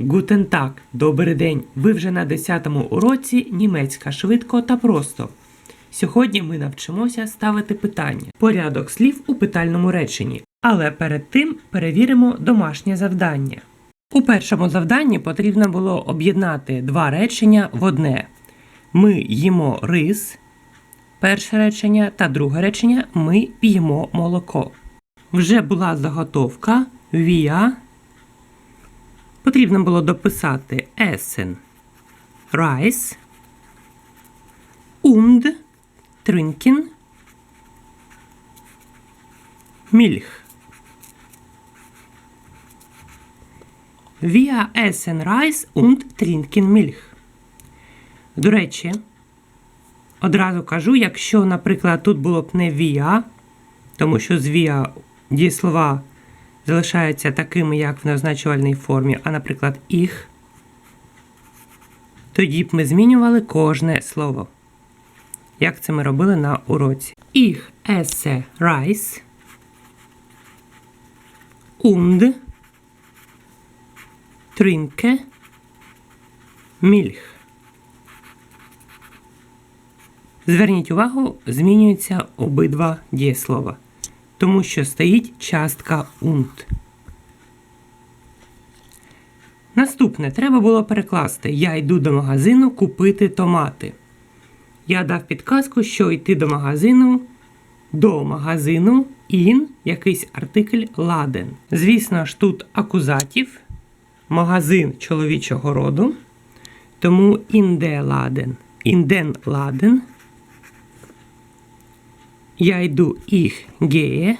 Гутен так, добрий день. Ви вже на 10-му уроці німецька швидко та просто. Сьогодні ми навчимося ставити питання, порядок слів у питальному реченні. Але перед тим перевіримо домашнє завдання. У першому завданні потрібно було об'єднати два речення в одне. Ми їмо рис. Перше речення та друге речення ми п'ємо молоко. Вже була заготовка вія. Потрібно було дописати essen, rice, und trinken, Milch. Wir essen Reis und trinken Milch. До речі, одразу кажу, якщо, наприклад, тут було б не вія, тому що з вія дієслова залишаються такими, як в неозначувальній формі, а, наприклад, їх, тоді б ми змінювали кожне слово. Як це ми робили на уроці. Ich esse Reis und trinke Milch. Зверніть увагу, змінюються обидва дієслова, тому що стоїть частка und. Наступне треба було перекласти Я йду до магазину купити томати. Я дав підказку, що йти до магазину до магазину in якийсь артикль ладен. Звісно ж, тут акузатів, магазин чоловічого роду. Тому de ладен, den ладен. Я йду їх gehe.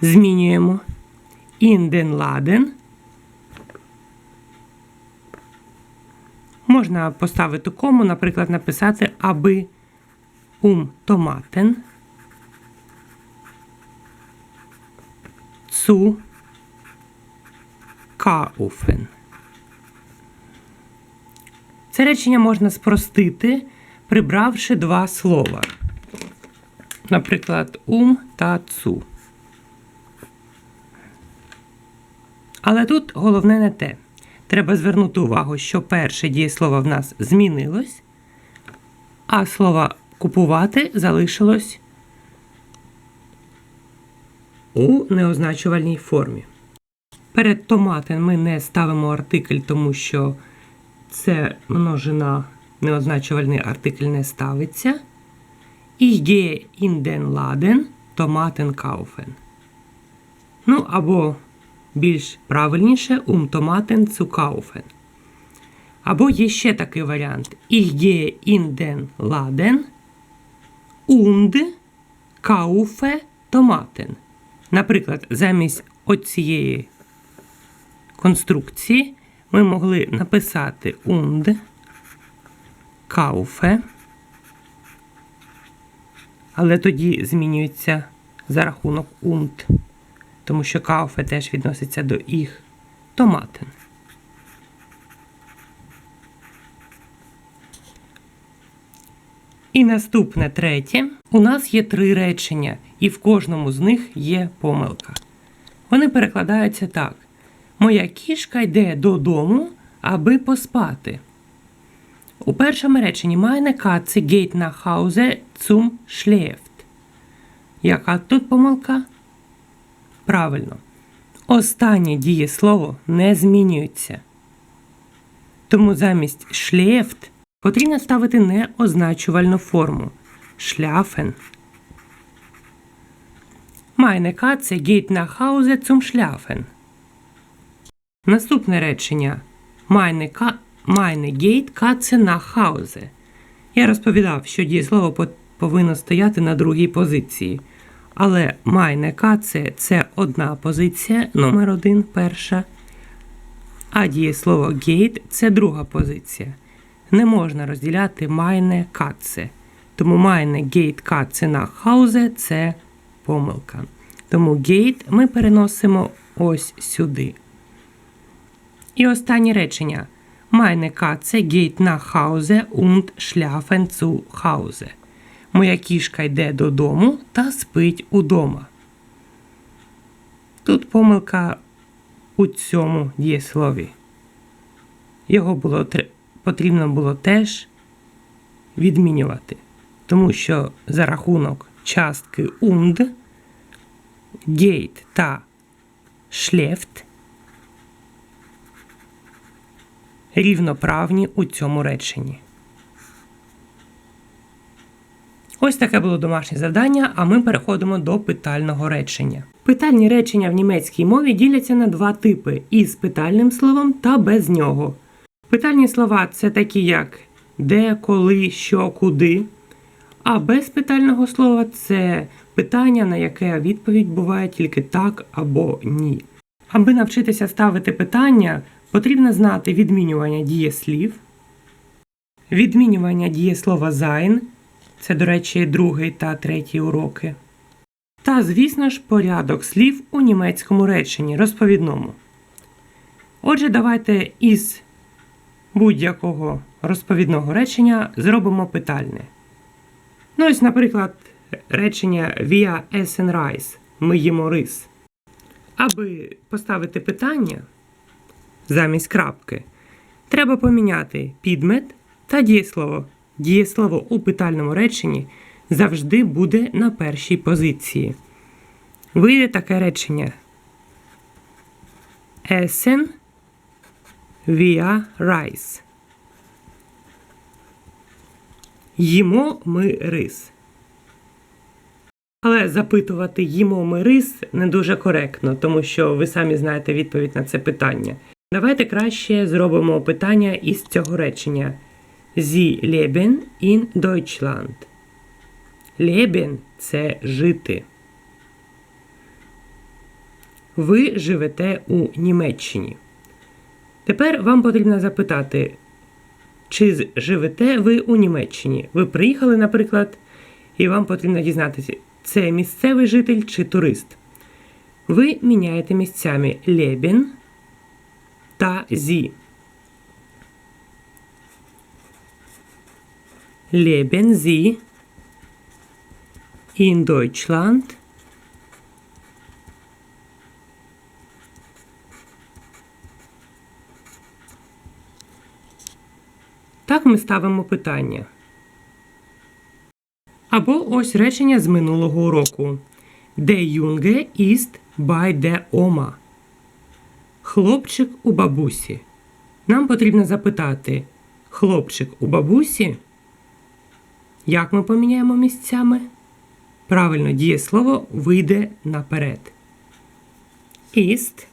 Змінюємо. Den ладен. Можна поставити кому, наприклад, написати аби um Tomaten zu kaufen. Це речення можна спростити, прибравши два слова. Наприклад, ум та цу. Але тут головне не те. Треба звернути увагу, що перше дієслово в нас змінилось, а слово купувати залишилось у неозначувальній формі. Перед томатен ми не ставимо артикль, тому що це множина, неозначувальний артикль не ставиться. Ich gehe in den Laden Tomaten kaufen. Ну, або більш правильніше um Tomaten zu kaufen. Або є ще такий варіант. Ich gehe in den Laden und kaufe Tomaten. Наприклад, замість оцієї конструкції ми могли написати und kaufe, але тоді змінюється за рахунок und, тому що kaufe теж відноситься до їх томатен. І наступне третє. У нас є три речення, і в кожному з них є помилка. Вони перекладаються так: Моя кішка йде додому, аби поспати. У першому реченні meine Katze geht nach Hause zum schläft. Яка тут помилка? Правильно. Останнє дієслово не змінюється. Тому замість schläft потрібно ставити неозначувальну форму шляфен. Meine Katze geht nach Hause zum Schlafen. Наступне речення Meine, Ka Geht Katze nach Hause. Я розповідав, що дієслово повинно стояти на другій позиції. Але meine Katze – це одна позиція, номер один, перша. А дієслово gate – це друга позиція. Не можна розділяти meine Katze. Тому meine geht Katze nach Hause – це помилка. Тому gate ми переносимо ось сюди. І останнє речення. Meine Katze geht nach Hause und schlafen zu Hause. Моя кішка йде додому та спить удома. Тут помилка у цьому дієслові. Його було тр- потрібно було теж відмінювати, тому що за рахунок частки унд, гейт та шлефт рівноправні у цьому реченні. Ось таке було домашнє завдання, а ми переходимо до питального речення. Питальні речення в німецькій мові діляться на два типи: із питальним словом та без нього. Питальні слова це такі як де, коли, що, куди. А без питального слова це питання, на яке відповідь буває тільки так або ні. Аби навчитися ставити питання, потрібно знати відмінювання дієслів, відмінювання дієслова sein, це, до речі, другий та третій уроки. Та, звісно ж, порядок слів у німецькому реченні розповідному. Отже, давайте із будь-якого розповідного речення зробимо питальне. Ну, ось, наприклад, речення Wir essen Reis ми їмо рис. Аби поставити питання замість крапки, треба поміняти підмет та дієслово. Дієслово у питальному реченні завжди буде на першій позиції. Вийде таке речення. Essen wir Reis. Їмо ми рис. Але запитувати їмо ми рис не дуже коректно, тому що ви самі знаєте відповідь на це питання. Давайте краще зробимо питання із цього речення. Sie leben in Deutschland. Leben – це жити. Ви живете у Німеччині. Тепер вам потрібно запитати, чи живете ви у Німеччині? Ви приїхали, наприклад, і вам потрібно дізнатися, це місцевий житель чи турист. Ви міняєте місцями Leben Sie. Leben Sie in Deutschland? Так ми ставимо питання. Або ось речення з минулого уроку. Der Junge ist bei der Oma. Хлопчик у бабусі. Нам потрібно запитати: хлопчик у бабусі? Як ми поміняємо місцями? Правильно, дієслово вийде наперед. Ist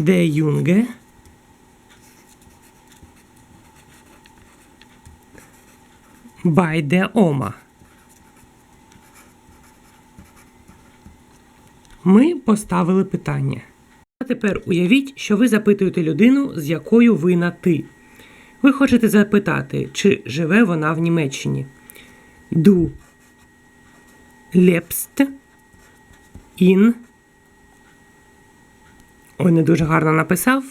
der Junge bei der. Ми поставили питання. А тепер уявіть, що ви запитуєте людину, з якою ви на ти. Ви хочете запитати, чи живе вона в Німеччині. Du lebst in. Ой, не дуже гарно написав.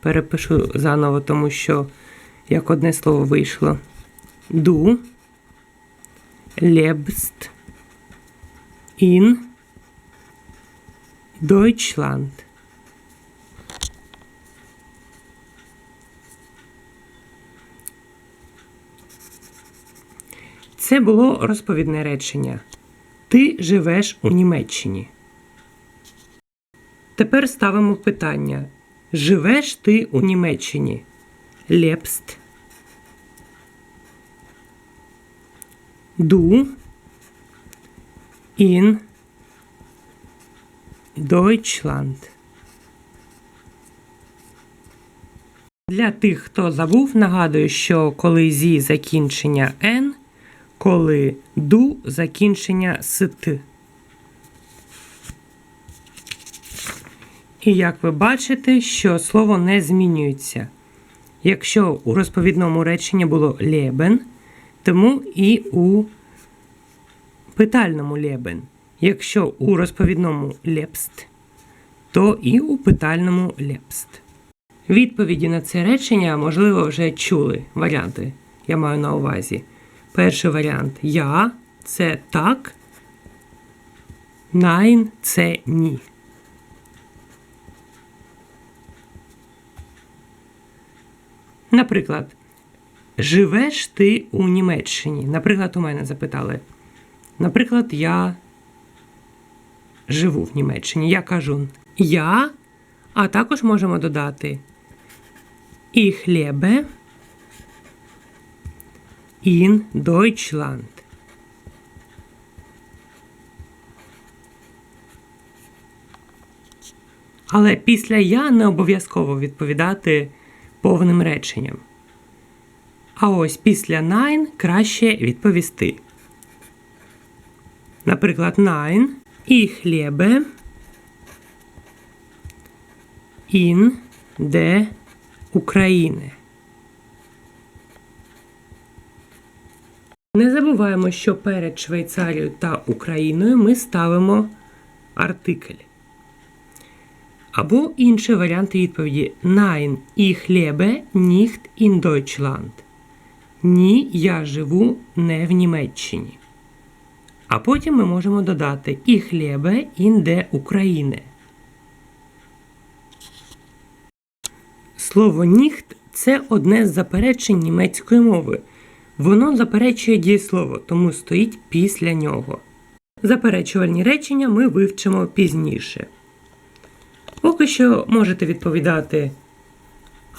Перепишу заново, тому що як одне слово вийшло. Du lebst in Deutschland. Це було розповідне речення. Ти живеш у Німеччині. Тепер ставимо питання. Живеш ти у Німеччині? Лепст. Du in Deutschland. Для тих, хто забув, нагадую, що коли зі закінчення N, коли ду закінчення с т. І як ви бачите, що слово не змінюється. Якщо у розповідному реченні було лєбен, тому і у питальному лєбен якщо у розповідному лепст, то і у питальному лепст. Відповіді на це речення, можливо, вже чули варіанти. Я маю на увазі. Перший варіант я це так. Найн це ні. Наприклад, живеш ти у Німеччині? Наприклад, у мене запитали. Наприклад, я живу в Німеччині. Я кажу я, а також можемо додати ich lebe in Deutschland. Але після я не обов'язково відповідати повним реченням. А ось після nine краще відповісти. Наприклад, nine ich lebe in der Ukraine. Не забуваємо, що перед Швейцарією та Україною ми ставимо артикль. Або інший варіант відповіді Nein, ich lebe nicht in Deutschland. Ні, я живу не в Німеччині. А потім ми можемо додати lebe in der Ukraine. Слово ніхт це одне з заперечень німецької мови. Воно заперечує дієслово, тому стоїть після нього. Заперечувальні речення ми вивчимо пізніше. Поки що можете відповідати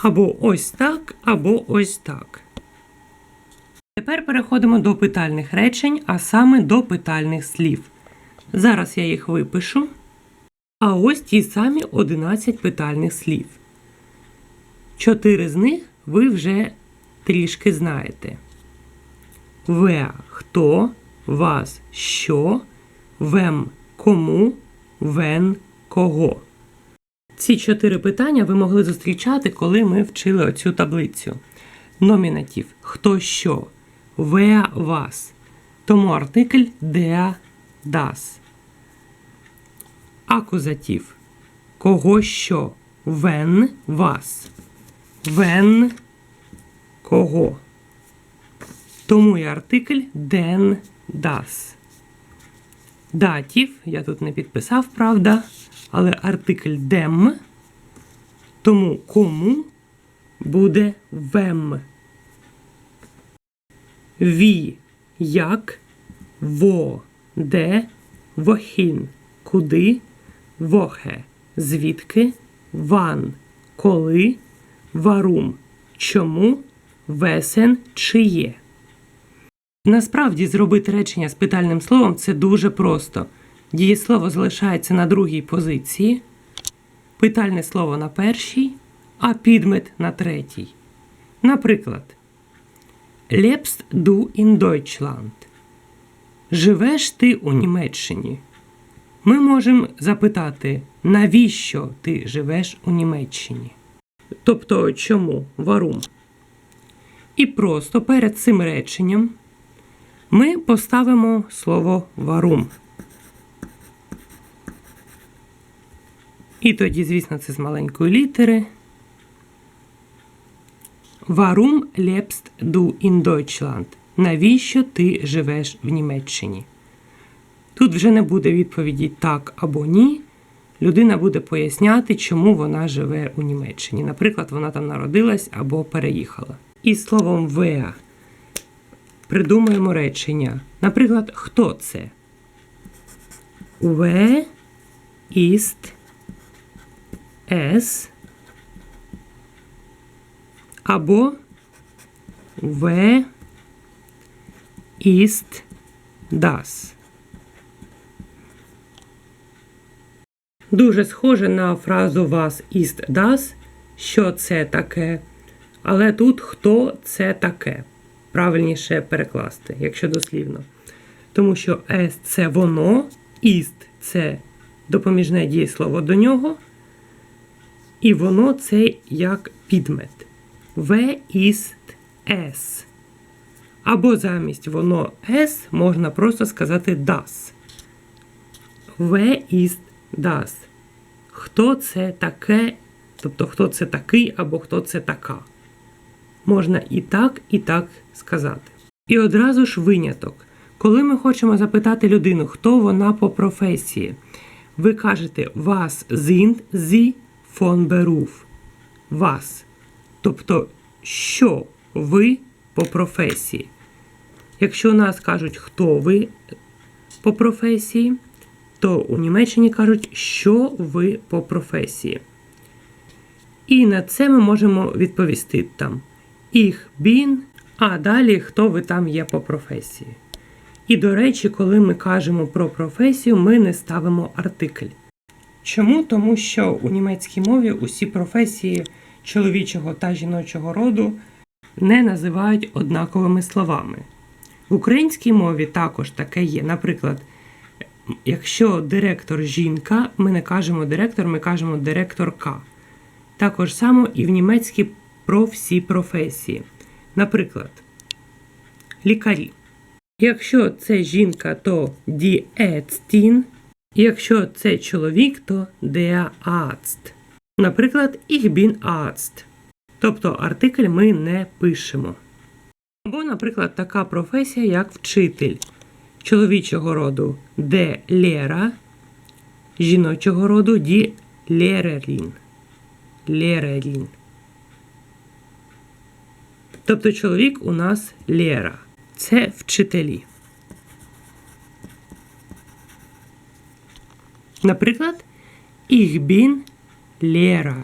або ось так, або ось так. Тепер переходимо до питальних речень, а саме до питальних слів. Зараз я їх випишу. А ось ті самі 11 питальних слів. Чотири з них ви вже трішки знаєте. Ве хто, вас що, вем кому, вен кого. Ці чотири питання ви могли зустрічати, коли ми вчили оцю таблицю. Номінатив хто що, ве вас. Тому артикль де das. Акузатив кого що, вен вас. Вен кого. Тому і артикль den das. Датів, я тут не підписав, правда, але артикль dem, тому кому буде вем. Ві як, во, де, вохін, куди, вохе, звідки, ван, коли, варум, чому, весен, чиє. Насправді зробити речення з питальним словом це дуже просто. Дієслово залишається на другій позиції, питальне слово на першій, а підмет на третій. Наприклад, Lebst du in Deutschland? Живеш ти у Німеччині? Ми можемо запитати, навіщо ти живеш у Німеччині? Тобто чому варум? І просто перед цим реченням ми поставимо слово варум. І тоді, звісно, це з маленької літери. Warum lebst du in Deutschland? Навіщо ти живеш в Німеччині? Тут вже не буде відповіді так або ні. Людина буде поясняти, чому вона живе у Німеччині. Наприклад, вона там народилась або переїхала. І словом «wer» придумаємо речення. Наприклад, хто це? Wer ist es або Wer ist das? Дуже схоже на фразу was ist das, що це таке. Але тут хто це таке. Правильніше перекласти, якщо дослівно. Тому що es – це воно, ist – це допоміжне дієслово до нього. І воно це як підмет. В ist es. Або замість воно es можна просто сказати das. В ist das. Хто це таке, тобто хто це такий або хто це така. Можна і так, і так сказати. І одразу ж виняток. Коли ми хочемо запитати людину, хто вона по професії, ви кажете Was sind Sie von Beruf? Вас. Тобто, що ви по професії. Якщо у нас кажуть, хто ви по професії, то у Німеччині кажуть, що ви по професії. І на це ми можемо відповісти там Ich bin, а далі хто ви там є по професії. І, до речі, коли ми кажемо про професію, ми не ставимо артикль. Чому? Тому що у німецькій мові усі професії чоловічого та жіночого роду не називають однаковими словами. В українській мові також таке є. Наприклад, якщо директор жінка, ми не кажемо директор, ми кажемо директорка. Також само і в німецькій про всі професії. Наприклад, лікарі. Якщо це жінка, то die Ärztin. Якщо це чоловік, то der Arzt. Наприклад, ich bin. Тобто артикль ми не пишемо. Або, наприклад, така професія, як вчитель чоловічого роду de Lehrer, жіночого роду die Lehrerin. Lehrerin. Тобто чоловік у нас Лера. Це вчителі. Наприклад, Ich bin Lehrer.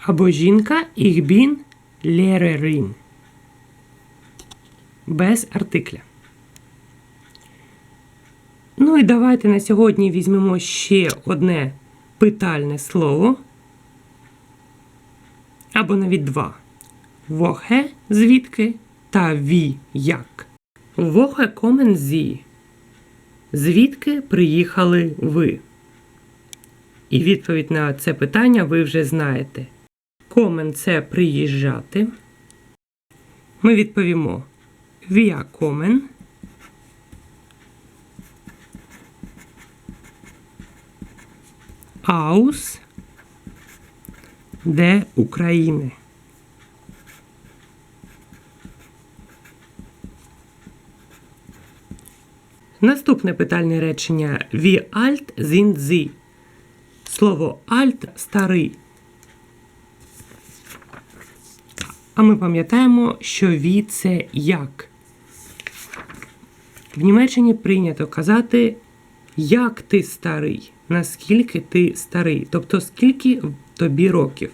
Або жінка Ich bin. Без артикля. Ну і давайте на сьогодні візьмемо ще одне питальне слово. Або навіть два. Вохе звідки та ві як. Вохе комен зі. Звідки приїхали ви? І відповідь на це питання ви вже знаєте. Комен це приїжджати. Ми відповімо Віа комен. Аус де України. Наступне питальне речення Wie alt sind Sie? Слово alt старий. А ми пам'ятаємо, що «wie» – це як. В Німеччині прийнято казати, як ти старий, наскільки ти старий, тобто скільки тобі років.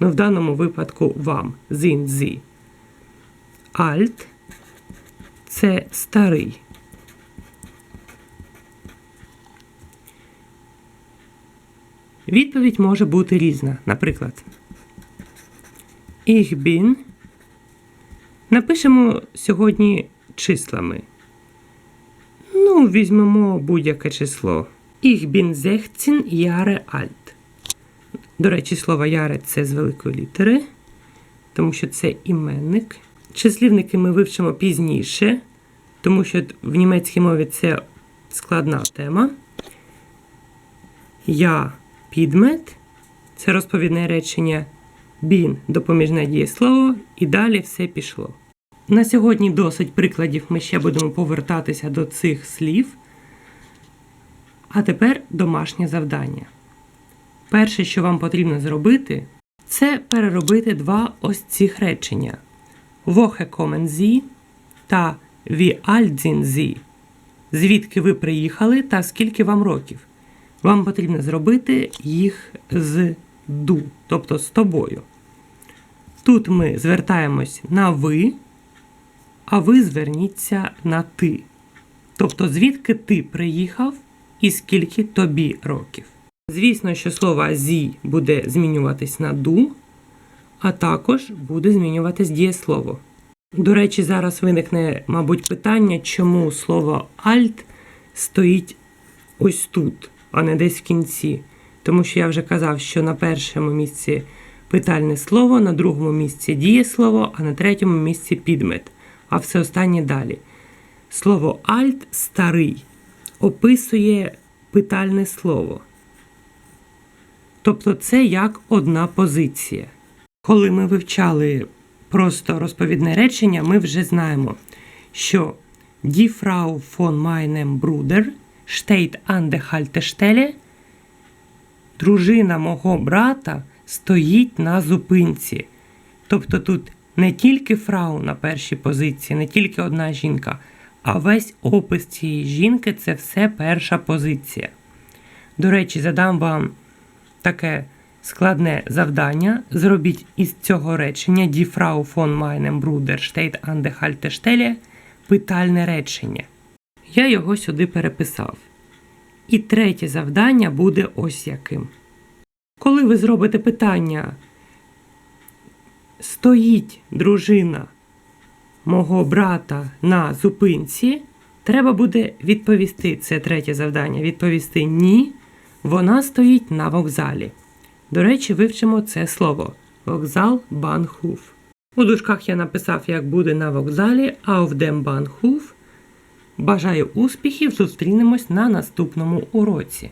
Ну, в даному випадку вам Sie. Alt – це старий. Відповідь може бути різна. Наприклад, Ich bin. Напишемо сьогодні числами. Ну, візьмемо будь-яке число. Ich bin 16 Jahre alt. До речі, слово Яре це з великої літери, тому що це іменник. Числівники ми вивчимо пізніше, тому що в німецькій мові це складна тема. Я підмет це розповідне речення. Бін допоміжне дієслово, і далі все пішло. На сьогодні досить прикладів ми ще будемо повертатися до цих слів. А тепер домашнє завдання. Перше, що вам потрібно зробити, це переробити два ось цих речення: Woche kommen та Wie. Звідки ви приїхали та скільки вам років. Вам потрібно зробити їх з ду, тобто з тобою. Тут ми звертаємось на ви, а ви зверніться на ти. Тобто, звідки ти приїхав і скільки тобі років. Звісно, що слово зі буде змінюватись на ду, а також буде змінюватись дієслово. До речі, зараз виникне, мабуть, питання, чому слово альт стоїть ось тут, а не десь в кінці. Тому що я вже казав, що на першому місці питальне слово, на другому місці дієслово, а на третьому місці підмет, а все останнє далі. Слово альт старий описує питальне слово. Тобто це як одна позиція. Коли ми вивчали просто розповідне речення, ми вже знаємо, що Die Frau von meinem Bruder an der Дружина мого брата стоїть на зупинці. Тобто тут не тільки фрау на першій позиції, не тільки одна жінка, а весь опис цієї жінки це все перша позиція. До речі, задам вам таке складне завдання. Зробіть із цього речення Die Frau von meinem Bruder steht an der Haltestelle питальне речення. Я його сюди переписав. І третє завдання буде ось яким. Коли ви зробите питання, стоїть дружина мого брата на зупинці, треба буде відповісти це третє завдання. Відповісти ні, вона стоїть на вокзалі. До речі, вивчимо це слово вокзал Банхуф. У дужках я написав, як буде на вокзалі, а в Bahnhof. Бажаю успіхів! Зустрінемось на наступному уроці.